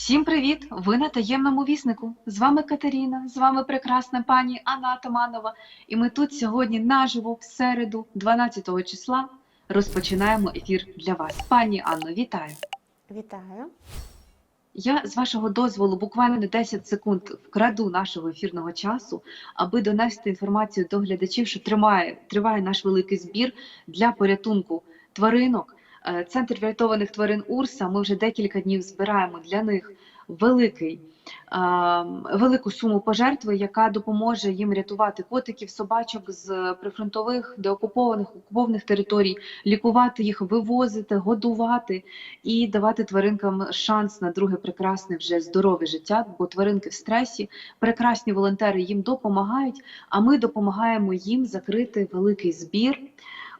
Всім привіт! Ви на таємному віснику. З вами Катерина, з вами прекрасна пані Анна Атаманова. І ми тут сьогодні наживо в середу, 12 числа, розпочинаємо ефір для вас. Пані Анно, вітаю! Вітаю. Я з вашого дозволу буквально 10 секунд вкраду нашого ефірного часу, аби донести інформацію до глядачів, що тримає, триває наш великий збір для порятунку тваринок. Е, Центр врятованих тварин Урса. Ми вже декілька днів збираємо для них великий, е, велику суму пожертви, яка допоможе їм рятувати котиків, собачок з прифронтових, деокупованих, окупованих територій, лікувати їх, вивозити, годувати і давати тваринкам шанс на друге прекрасне вже здорове життя, бо тваринки в стресі, прекрасні волонтери їм допомагають, а ми допомагаємо їм закрити великий збір.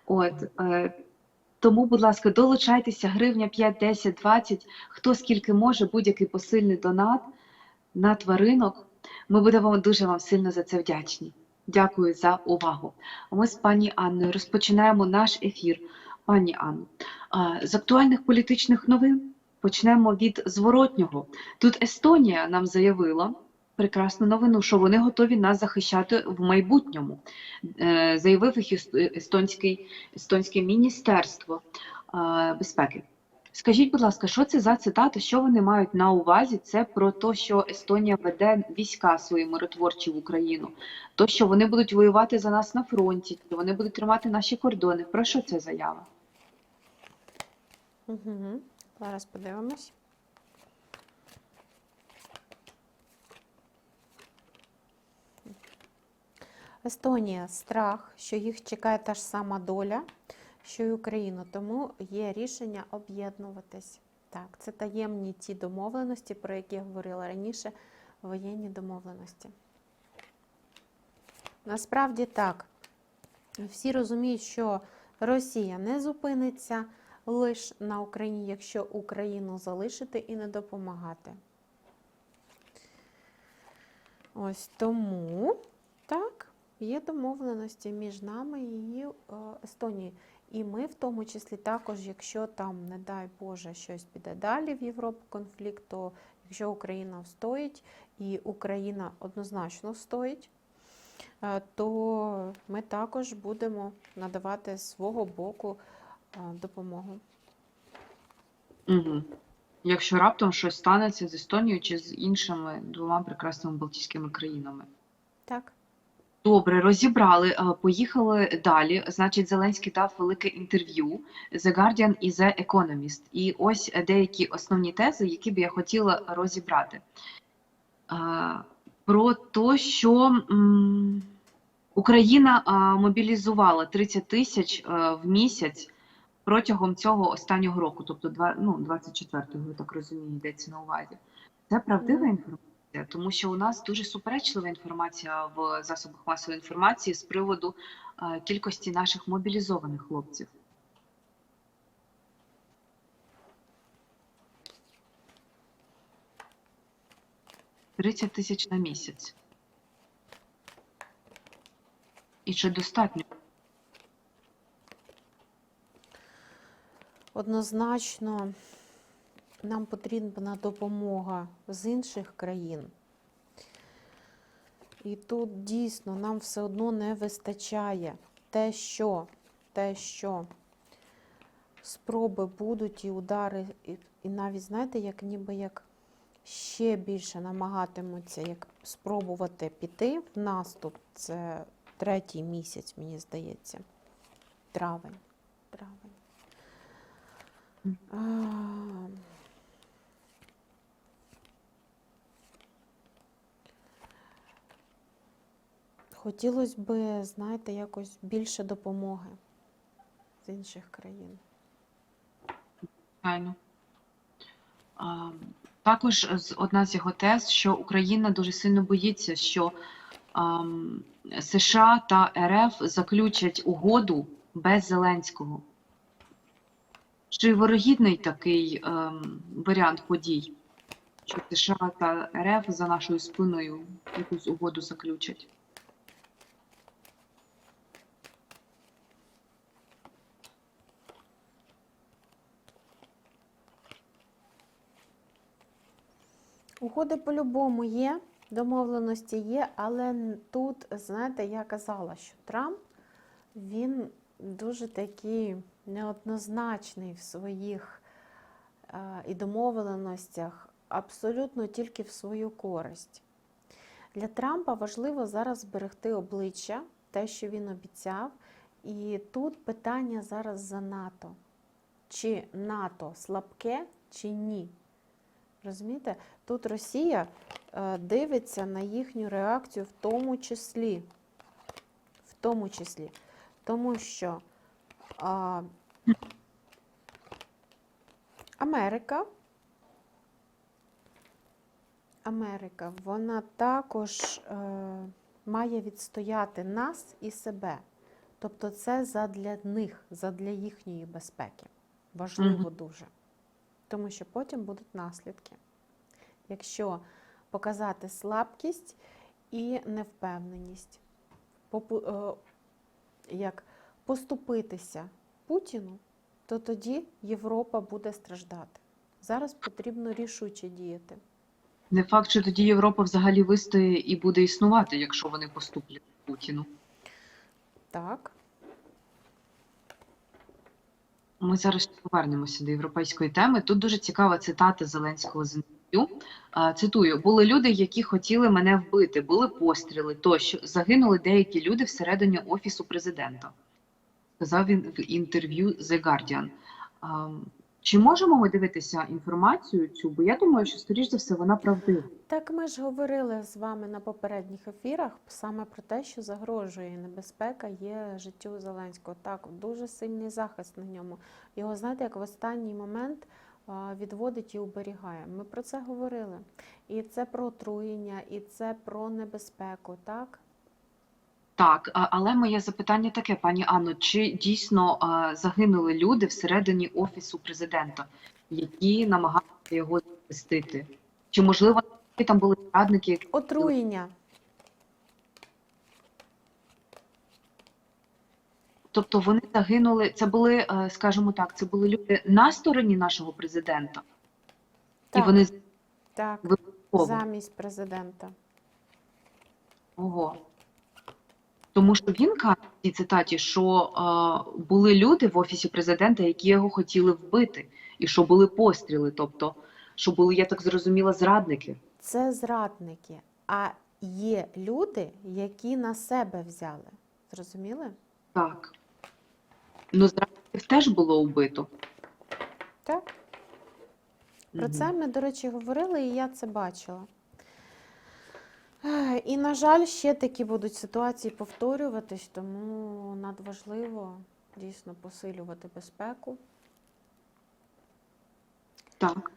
От, е, тому, будь ласка, долучайтеся, гривня 5, 10, 20, хто скільки може, будь-який посильний донат на тваринок. Ми будемо дуже вам сильно за це вдячні. Дякую за увагу. Ми з пані Анною розпочинаємо наш ефір. Пані Анно, з актуальних політичних новин почнемо від зворотнього. Тут Естонія нам заявила прекрасну новину, що вони готові нас захищати в майбутньому. Е, Заявив їх ест- естонський, естонське міністерство е, безпеки. Скажіть, будь ласка, що це за цитата? Що вони мають на увазі? Це про те, що Естонія веде війська свої миротворчі в Україну, то що вони будуть воювати за нас на фронті, що вони будуть тримати наші кордони. Про що це заява? Угу. Зараз подивимось. Естонія страх, що їх чекає та ж сама доля, що й Україну, тому є рішення об'єднуватись. Так, це таємні ті домовленості, про які я говорила раніше, воєнні домовленості. Насправді так. Всі розуміють, що Росія не зупиниться лише на Україні, якщо Україну залишити і не допомагати. Ось тому так, є домовленості між нами і е, Естонією. І ми, в тому числі, також, якщо там, не дай Боже, щось піде далі в Європу конфлікт, то якщо Україна встоїть, і Україна однозначно стоїть, е, то ми також будемо надавати свого боку е, допомогу. Угу. Якщо раптом щось станеться з Естонією чи з іншими двома прекрасними Балтійськими країнами. Так. Добре, розібрали. Е, Поїхали далі. Значить, Зеленський дав велике інтерв'ю The Guardian і The Economist. І ось деякі основні тези, які б я хотіла розібрати. Е, Про те, що Україна е, мобілізувала 30 тисяч е, в місяць протягом цього останнього року, тобто ну, 24-го, я так розумію, йдеться на увазі. Це правдива інформація? Тому що у нас дуже суперечлива інформація в засобах масової інформації з приводу е, кількості наших мобілізованих хлопців. Тридцять тисяч на місяць. І чи достатньо? Однозначно нам потрібна допомога з інших країн. І тут дійсно нам все одно не вистачає те, що, те, що спроби будуть і удари, і, і навіть, знаєте, як ніби як ще більше намагатимуться як спробувати піти в наступ. Це третій місяць, мені здається. Травень. Травень. Хотілося б, знаєте, якось більше допомоги з інших країн. Звичайно. Також одна з його тез, що Україна дуже сильно боїться, що США та РФ заключать угоду без Зеленського. Чи вирогідний такий ем, варіант подій, що США та РФ за нашою спиною якусь угоду заключать? Угоди по-любому є, домовленості є, але тут, знаєте, я казала, що Трамп він дуже такий неоднозначний в своїх е, і домовленостях, абсолютно тільки в свою користь. Для Трампа важливо зараз зберегти обличчя, те, що він обіцяв. І тут питання зараз за НАТО. Чи НАТО слабке, чи ні? Розумієте? Тут Росія е, дивиться на їхню реакцію в тому числі. В тому числі. Тому що а, Америка, Америка, вона також е, має відстояти нас і себе. Тобто це задля них, задля їхньої безпеки. Важливо дуже. Тому що потім будуть наслідки. Якщо показати слабкість і невпевненість, е, як поступитися Путіну, то тоді Європа буде страждати. Зараз потрібно рішуче діяти. Не факт, що тоді Європа взагалі вистоє і буде існувати, якщо вони поступлять Путіну. Так, Ми зараз повернемося до європейської теми. Тут дуже цікава цитата Зеленського з Цитую: були люди, які хотіли мене вбити, були постріли тощо. Загинули деякі люди всередині офісу президента. Сказав він в інтерв'ю The Guardian. Чи можемо ми дивитися інформацію цю? Бо я думаю, що скоріш за все вона правдива. так ми ж говорили з вами на попередніх ефірах саме про те, що загрожує небезпека є життю Зеленського. Так, дуже сильний захист на ньому. Його, знаєте, як в останній момент відводить і уберігає. Ми про це говорили. І це про отруєння, і це про небезпеку, так? Так, але моє запитання таке, пані Анно, чи дійсно загинули люди всередині офісу президента, які намагалися його захистити? Чи можливо там були радники, які Отруєння. Тобто вони загинули? Це були, е, скажімо так, це були люди на стороні нашого президента, і вони так, випадково. замість президента. Ого. Тому що він каже в цій цитаті, що е, були люди в офісі президента, які його хотіли вбити, і що були постріли, тобто, що були, я так зрозуміла, зрадники. Це зрадники. А є люди, які на себе взяли. Зрозуміли? Так. Ну, зрадників теж було вбито. Так. Про Мгм. це ми, до речі, говорили, і я це бачила. І, на жаль, ще такі будуть ситуації повторюватись, тому надважливо дійсно посилювати безпеку Так.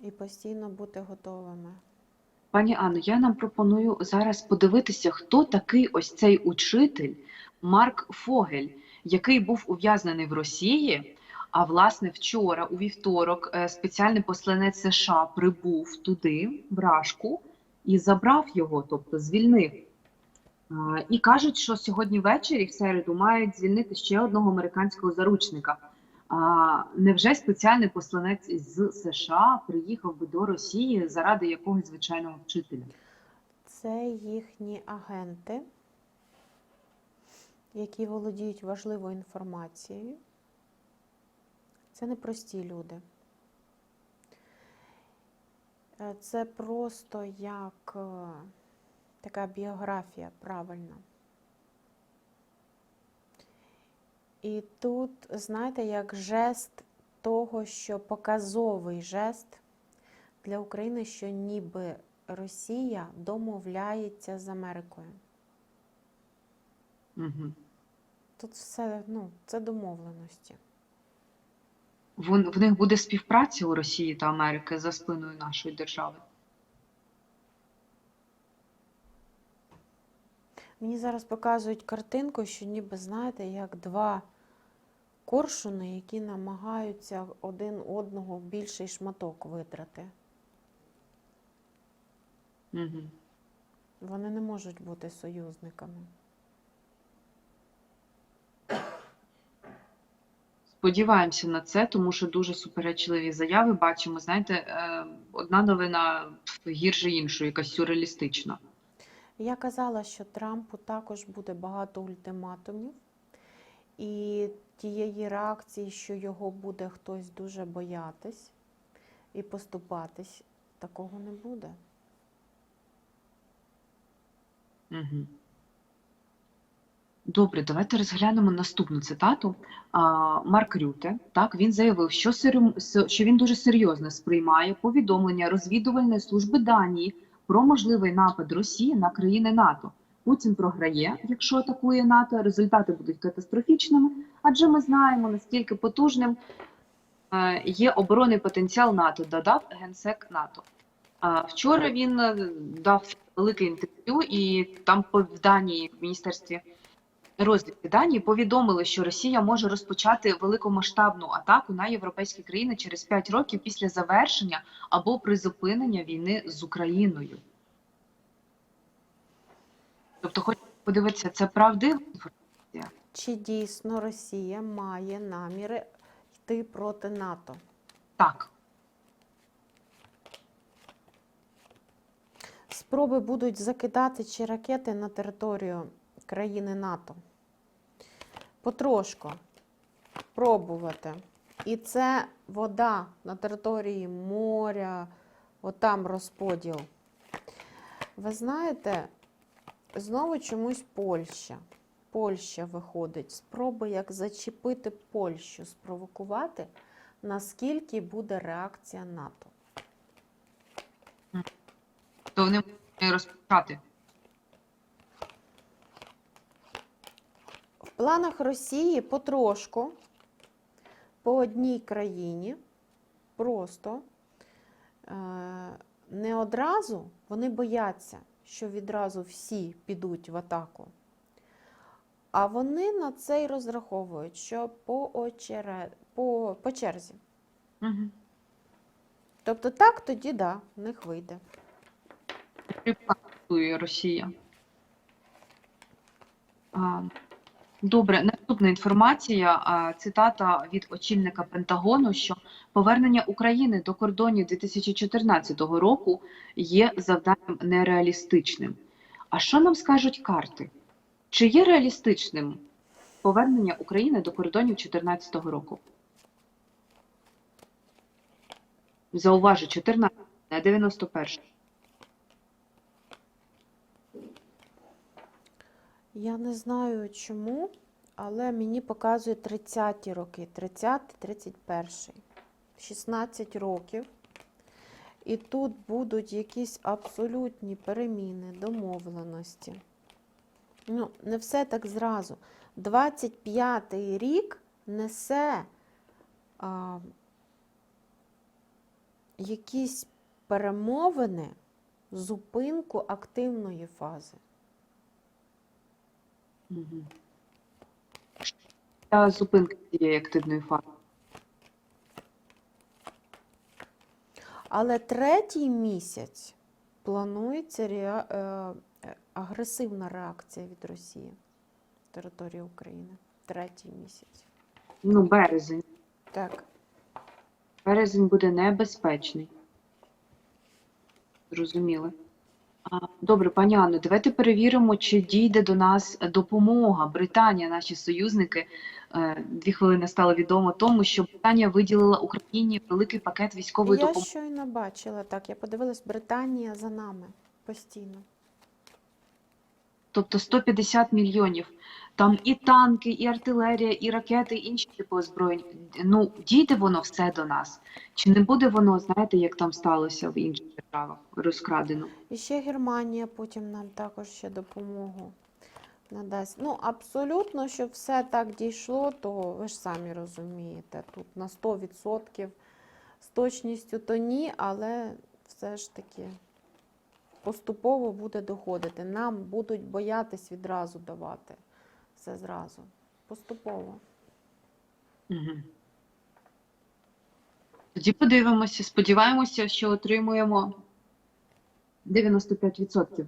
і постійно бути готовими. Пані Анно, я нам пропоную зараз подивитися, хто такий ось цей учитель Марк Фогель, який був ув'язнений в Росії. А власне вчора, у вівторок, е, спеціальний посланець США прибув туди, в Рашку, і забрав його, тобто звільнив. І кажуть, що сьогодні ввечері, в середу, мають звільнити ще одного американського заручника. А невже спеціальний посланець з США приїхав би до Росії заради якогось звичайного вчителя? Це їхні агенти, які володіють важливою інформацією. Це не прості люди. Е, Це просто як е, така біографія правильна. І тут, знаєте, як жест того, що показовий жест для України, що ніби Росія домовляється з Америкою. Угу. Тут все, ну, це домовленості. Вон, в них буде співпраця у Росії та Америки за спиною нашої держави. Мені зараз показують картинку, що ніби, знаєте, як два коршуни, які намагаються один одного більший шматок видрати. Угу. Вони не можуть бути союзниками. Сподіваємося на це, тому що дуже суперечливі заяви бачимо. Знаєте, е, одна новина гірше іншої, якась сюрреалістична. Я казала, що Трампу також буде багато ультиматумів, і тієї реакції, що його буде хтось дуже боятись і поступатись, такого не буде. Угу. Добре, давайте розглянемо наступну цитату. Марк Рюте, так, він заявив, що, що він дуже серйозно сприймає повідомлення розвідувальної служби Данії про можливий напад Росії на країни НАТО. Путін програє, якщо атакує НАТО, результати будуть катастрофічними, адже ми знаємо, наскільки потужним е, є оборонний потенціал НАТО, додав генсек НАТО. Вчора він е, дав велике інтерв'ю, і там в Данії, в міністерстві розвідки Данії повідомили, що Росія може розпочати великомасштабну атаку на європейські країни через 5 років після завершення або призупинення війни з Україною. Тобто, хочу подивитися, це правдива інформація? Чи дійсно Росія має наміри йти проти НАТО? Так. Спроби будуть закидати чи ракети на територію країни НАТО. Потрошку пробувати. І це вода на території моря, отам розподіл. Ви знаєте, знову чомусь Польща. Польща виходить. Спроби як зачепити Польщу, спровокувати, наскільки буде реакція НАТО. То вони можуть розпочати. Планах Росії потрошку по одній країні, просто е, не одразу вони бояться, що відразу всі підуть в атаку. А вони на це й розраховують, що по, очере... по, по черзі. Угу. Тобто так, тоді да, в них вийде. Росія. А, Добре, наступна інформація. Цитата від очільника Пентагону, що повернення України до кордонів 2014 року є завданням нереалістичним. А що нам скажуть карти? Чи є реалістичним повернення України до кордонів 2014 року? Зауважу, 14, не 91. Я не знаю чому, але мені показує 30-ті роки, 30-31. 16 років. І тут будуть якісь абсолютні переміни, домовленості. Ну, не все так зразу. 25-й рік несе а, якісь перемовини, зупинку активної фази. Та зупинка цієї активної фази. Але третій місяць планується реа... е, агресивна реакція від Росії території України. Третій місяць. Ну, березень. Так. Березень буде небезпечний. Зрозуміли. Добре, пані Анно, давайте перевіримо, чи дійде до нас допомога. Британія, наші союзники, е, дві хвилини стало відомо тому, що Британія виділила Україні великий пакет військової Я допомоги. щойно бачила так. Я подивилась, Британія за нами постійно. Тобто 150 мільйонів. Там і танки, і артилерія, і ракети, і інші типи озброєнь. Ну, дійде воно все до нас? Чи не буде воно, знаєте, як там сталося в інших державах, розкрадено? І ще Германія потім нам також ще допомогу надасть. Ну, абсолютно, щоб все так дійшло, то ви ж самі розумієте, тут на 100% з точністю то ні, але все ж таки поступово буде доходити. Нам будуть боятись відразу давати все зразу. Поступово. Тоді подивимося, сподіваємося, що отримуємо 95%.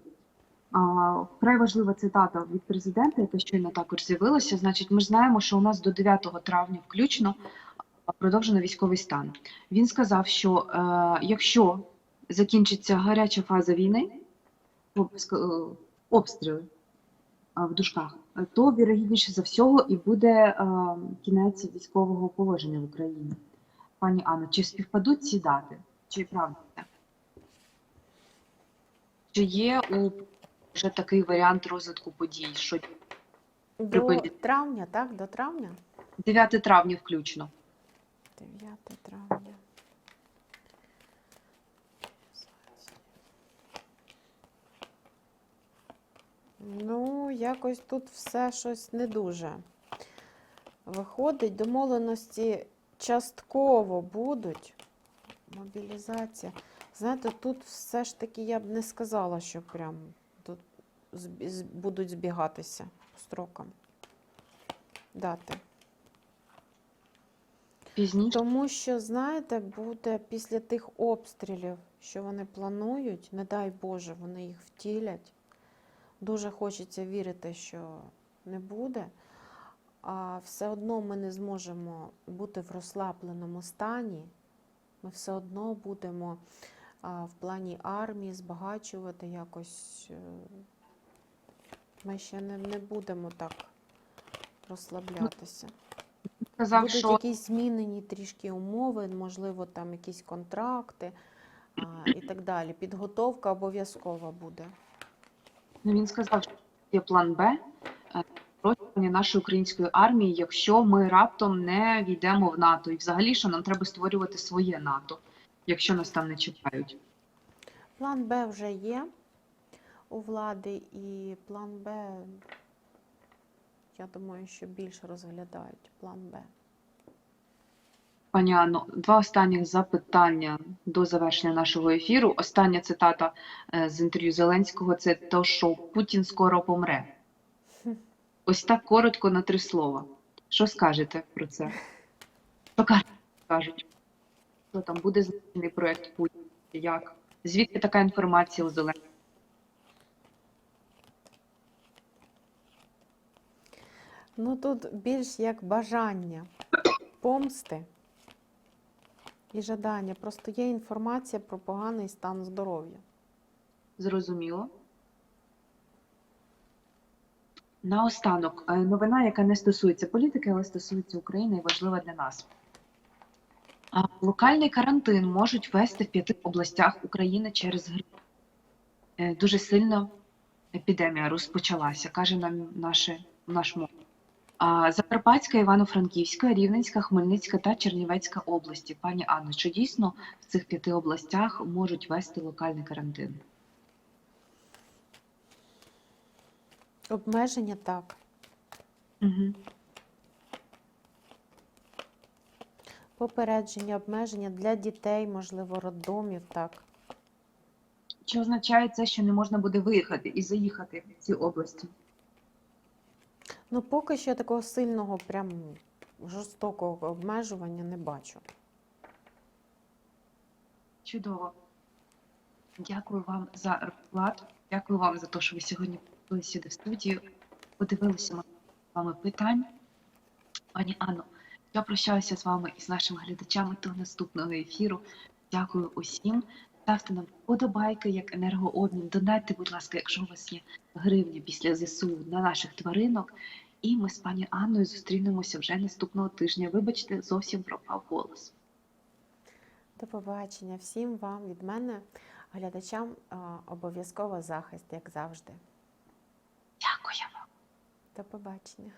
А, Вкрай важлива цитата від президента, яка щойно також з'явилася. Значить, ми ж знаємо, що у нас до 9 травня включно продовжено військовий стан. Він сказав, що е, якщо закінчиться гаряча фаза війни, е, обстріли в дужках, то вірогідніше за всього і буде е, кінець військового положення в Україні. Пані Анна, чи співпадуть ці дати? Чи правда? Чи є у вже такий варіант розвитку подій, що До Припиніть. травня, так? До травня? 9 травня включно? 9 травня. Ну, якось тут все щось не дуже виходить. Домовленості частково будуть. Мобілізація. Знаєте, тут все ж таки я б не сказала, що прям тут будуть збігатися строкам. Дати. Пізніше? Тому що, знаєте, буде після тих обстрілів, що вони планують, не дай Боже, вони їх втілять. Дуже хочеться вірити, що не буде. А все одно ми не зможемо бути в розслабленому стані. Ми все одно будемо в плані армії збагачувати якось. е, Ми ще не, не будемо так розслаблятися. Сказав, Будуть що якісь змінені трішки умови, можливо, там якісь контракти а, і так далі. Підготовка обов'язкова буде. Ну, він сказав, що є план Б е, нашої української армії, якщо ми раптом не війдемо в НАТО. І взагалі, що нам треба створювати своє НАТО, якщо нас там не чекають. План Б вже є у влади, і план Б, я думаю, що більше розглядають план Б. Пані Анно, два останніх запитання до завершення нашого ефіру. Остання цитата е, з інтерв'ю Зеленського це те, що Путін скоро помре. Ось так коротко на три слова. Що скажете про це? Що кажуть? Що там буде знищений проект Путін? Як? Звідки така інформація у Зеленського? Ну тут більш як бажання помсти і жадання. Просто є інформація про поганий стан здоров'я. Зрозуміло. Наостанок, е, новина, яка не стосується політики, але стосується України і важлива для нас. Локальний карантин можуть ввести в п'яти областях України через грип. Е, Дуже сильно епідемія розпочалася, каже нам наше, наш мов. Закарпатська, Івано-Франківська, Рівненська, Хмельницька та Чернівецька області. Пані Анно, чи дійсно в цих п'яти областях можуть ввести локальний карантин? Обмеження так. Угу. Попередження, обмеження для дітей, можливо, роддомів, так. Чи означає це, що не можна буде виїхати і заїхати в ці області? Ну, поки що такого сильного, прям жорстокого обмежування не бачу. Чудово. Дякую вам за розклад. Дякую вам за те, що ви сьогодні прийшли сюди в студію. Подивилися з вами питань. Пані Анно, я прощаюся з вами і з нашими глядачами до наступного ефіру. Дякую усім. Ставте нам вподобайки як енергообмін. Донайте, будь ласка, якщо у вас є гривня після ЗСУ на наших тваринок. І ми з пані Анною зустрінемося вже наступного тижня. Вибачте, зовсім пропав голос. До побачення всім вам від мене, глядачам, обов'язково захист, як завжди. Дякуємо. До побачення.